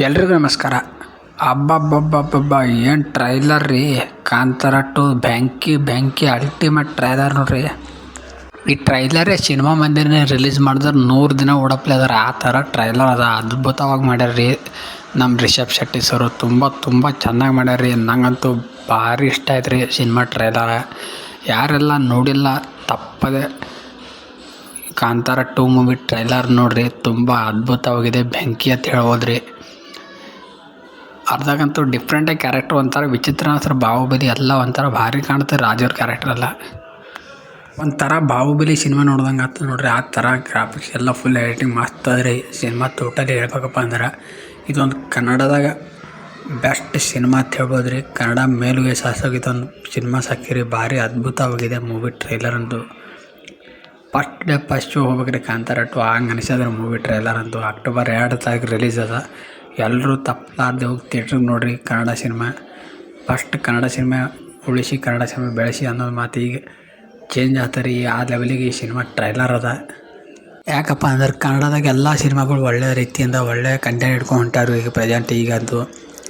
ಎಲ್ರಿಗೂ ನಮಸ್ಕಾರ. ಅಬ್ಬಬ್ಬಬ್ಬಬ್ಬಬ್ಬ ಏನು ಟ್ರೈಲರ್ ರೀ? ಕಾಂತಾರ ಟು ಬ್ಯಾಂಕಿ ಬ್ಯಾಂಕಿ ಅಲ್ಟಿಮೇಟ್ ಟ್ರೈಲರ್ ನೋಡ್ರಿ. ಈ ಟ್ರೈಲರೇ ಸಿನಿಮಾ ಮಂದಿರನೇ ರಿಲೀಸ್ ಮಾಡಿದ್ರೆ ನೂರು ದಿನ ಓಡಪ್ಲೆ ಅದಾರ. ಆ ಥರ ಟ್ರೈಲರ್ ಅದ. ಅದ್ಭುತವಾಗಿ ಮಾಡ್ಯಾರ ರೀ. ನಮ್ಮ ರಿಷಬ್ ಶೆಟ್ಟಿ ಸರು ತುಂಬ ತುಂಬ ಚೆನ್ನಾಗಿ ಮಾಡ್ಯಾರ ರೀ. ನಂಗಂತೂ ಭಾರಿ ಇಷ್ಟ ಆಯ್ತು ರೀ ಸಿನಿಮಾ ಟ್ರೈಲರ ಯಾರೆಲ್ಲ ನೋಡಿಲ್ಲ, ತಪ್ಪದೆ ಕಾಂತಾರ ಟೂ ಮೂವಿ ಟ್ರೈಲರ್ ನೋಡ್ರಿ. ತುಂಬ ಅದ್ಭುತವಾಗಿದೆ. ಬೆಂಕಿ ಅಂತ ಹೇಳ್ಬೋದು ರೀ ಅರ್ಧಕ್ಕಂತೂ ಡಿಫ್ರೆಂಟಾಗಿ ಕ್ಯಾರೆಕ್ಟರ್ ಒಂಥರ ವಿಚಿತ್ರ ಅನ್ಸರ ಬಾಹುಬಲಿ ಎಲ್ಲ ಒಂಥರ ಭಾರಿ ಕಾಣುತ್ತೆ ರಾಜವ್ರ ಕ್ಯಾರೆಕ್ಟರ್ ಎಲ್ಲ. ಒಂಥರ ಬಾಹುಬಲಿ ಸಿನಿಮಾ ನೋಡ್ದಂಗೆ ಆಗ್ತದೆ ನೋಡ್ರಿ, ಆ ಥರ ಗ್ರಾಫಿಕ್ಸ್ ಎಲ್ಲ ಫುಲ್ ಎಡಿಟಿಂಗ್ ಮಸ್ತ್ ರೀ ಸಿನಿಮಾ ಟೋಟಲಿ ಹೇಳ್ಬೇಕಪ್ಪ ಅಂದ್ರೆ. ಇದೊಂದು ಕನ್ನಡದಾಗ ಬೆಸ್ಟ್ ಸಿನಿಮಾ ಅಂತ ಹೇಳ್ಬೋದು ರೀ ಕನ್ನಡ ಮೇಲುಗೆ ಸಾಸೋಗಿ ಇದೊಂದು ಸಿನಿಮಾ ಸಾಕಿರಿ, ಭಾರಿ ಅದ್ಭುತವಾಗಿದೆ ಮೂವಿ ಟ್ರೈಲರ್ ಅಂತು. ಫಸ್ಟ್ ಡೇ ಫಸ್ಟ್ ಶೋ ಹೋಗ್ಬೇಕ್ರಿ ಕಾಂತಾರ ಟು, ಹಂಗೆ ಅನಿಸಿದ್ರೆ ಮೂವಿ ಟ್ರೈಲರ್ ಅಂತೂ. ಅಕ್ಟೋಬರ್ ಎರಡು ತಾರೀಕು ರಿಲೀಸ್ ಅದ. ಎಲ್ಲರೂ ತಪ್ಪಲಾರ್ದೆ ಹೋಗಿ ಥಿಯೇಟ್ರಿಗೆ ನೋಡ್ರಿ Kannada cinema. First Kannada cinema ಉಳಿಸಿ ಕನ್ನಡ ಸಿನಿಮಾ ಬೆಳೆಸಿ ಅನ್ನೋದು ಮಾತು ಈಗ ಚೇಂಜ್ ಆತರಿ. ಆ ಲೆವೆಲಿಗೆ ಈ ಸಿನಿಮಾ ಟ್ರೈಲರ್ ಅದ. ಯಾಕಪ್ಪ ಅಂದ್ರೆ ಕನ್ನಡದಾಗ ಎಲ್ಲ ಸಿನಿಮಾಗಳು ಒಳ್ಳೆ ರೀತಿಯಿಂದ ಒಳ್ಳೆ ಕಂಟೆಂಟ್ ಇಟ್ಕೊಂಡು ಹೊಂಟಾರು ಈಗ ಪ್ರೆಸೆಂಟ್ ಈಗಂತೂ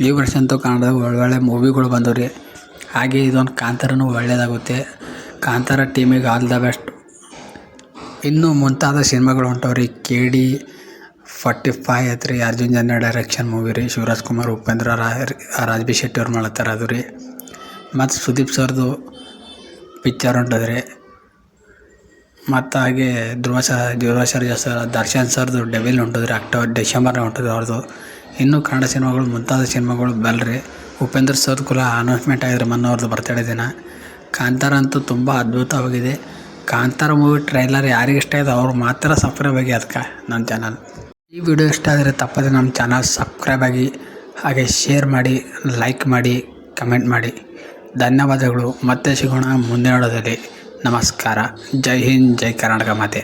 ಈ ವರ್ಷ ಅಂತೂ ಕನ್ನಡದಾಗ ಒಳ್ಳೊಳ್ಳೆ ಮೂವಿಗಳು ಬಂದವು ರೀ. ಹಾಗೆ ಇದೊಂದು ಕಾಂತಾರನೂ ಒಳ್ಳೆಯದಾಗುತ್ತೆ ಕಾಂತಾರ ಟೀಮಿಗೆ ಆಲ್ ದ ಬೆಸ್ಟ್ ಇನ್ನೂ ಮುಂತಾದ ಸಿನಿಮಾಗಳು ಹೊಂಟವ್ರಿ. ಕೆ ಡಿ ಫಾರ್ಟಿ ಫೈವ್ ಐತೆ ರೀ ಅರ್ಜುನ್ ಜನ ಡೈರೆಕ್ಷನ್ ಮೂವಿ ರೀ. ಶಿವರಾಜ್ ಕುಮಾರ್, ಉಪೇಂದ್ರ ರಾಜ್ ರಾಜ್ಬಿ ಶೆಟ್ಟಿ ಅವ್ರು ಮಾಡತ್ತಾರ ಅದು ರೀ. ಮತ್ತು ಸುದೀಪ್ ಸರ್ದು ಪಿಕ್ಚರ್ ಹೊಂಟದ ರೀ. ಮತ್ತು ಹಾಗೆ ಧ್ರುವ ಸರ್ ಧ್ರುವ ಸರ್ಜಾ ಸರ್ ದರ್ಶನ್ ಸರ್ದು ಡೆವಿಲ್ ರೀ. ಅಕ್ಟೋಬರ್, ಡಿಸೆಂಬರ್ ಹೊಂಟದ ಅವ್ರದ್ದು ಇನ್ನೂ ಕನ್ನಡ ಸಿನಿಮಾಗಳು, ಮುಂತಾದ ಸಿನಿಮಾಗಳು ಬಲ್ರಿ ಉಪೇಂದ್ರ ಸರ್ ಕುಲ ಅನೌನ್ಸ್ಮೆಂಟ್ ಆಗಿದ್ರೆ ಮೊನ್ನೆ ಅವ್ರದ್ದು ಬರ್ತಡೇ ದಿನ. ಕಾಂತಾರ ಅಂತೂ ತುಂಬ ಅದ್ಭುತವಾಗಿದೆ. ಕಾಂತಾರ ಮೂವಿ ಟ್ರೈಲರ್ ಯಾರಿಗೆ ಇಷ್ಟ ಇದೆ ಅವ್ರು ಮಾತ್ರ ಆಗಿ ಅದಕ್ಕೆ ನನ್ನ ಚಾನಲ್ ಈ ವಿಡಿಯೋ ಇಷ್ಟ ಆದರೆ ತಪ್ಪದೆ ನಮ್ಮ ಚಾನಲ್ ಸಬ್ಸ್ಕ್ರೈಬ್ ಆಗಿ, ಹಾಗೆ ಶೇರ್ ಮಾಡಿ ಲೈಕ್ ಮಾಡಿ ಕಮೆಂಟ್ ಮಾಡಿ. ಧನ್ಯವಾದಗಳು. ಮತ್ತೆ ಸಿಗೋಣ ಮುಂದಿನ ವಿಡಿಯೋದಲ್ಲಿ. ನಮಸ್ಕಾರ. ಜೈ ಹಿಂದ್, ಜೈ ಕರ್ನಾಟಕ ಮಾತೆ.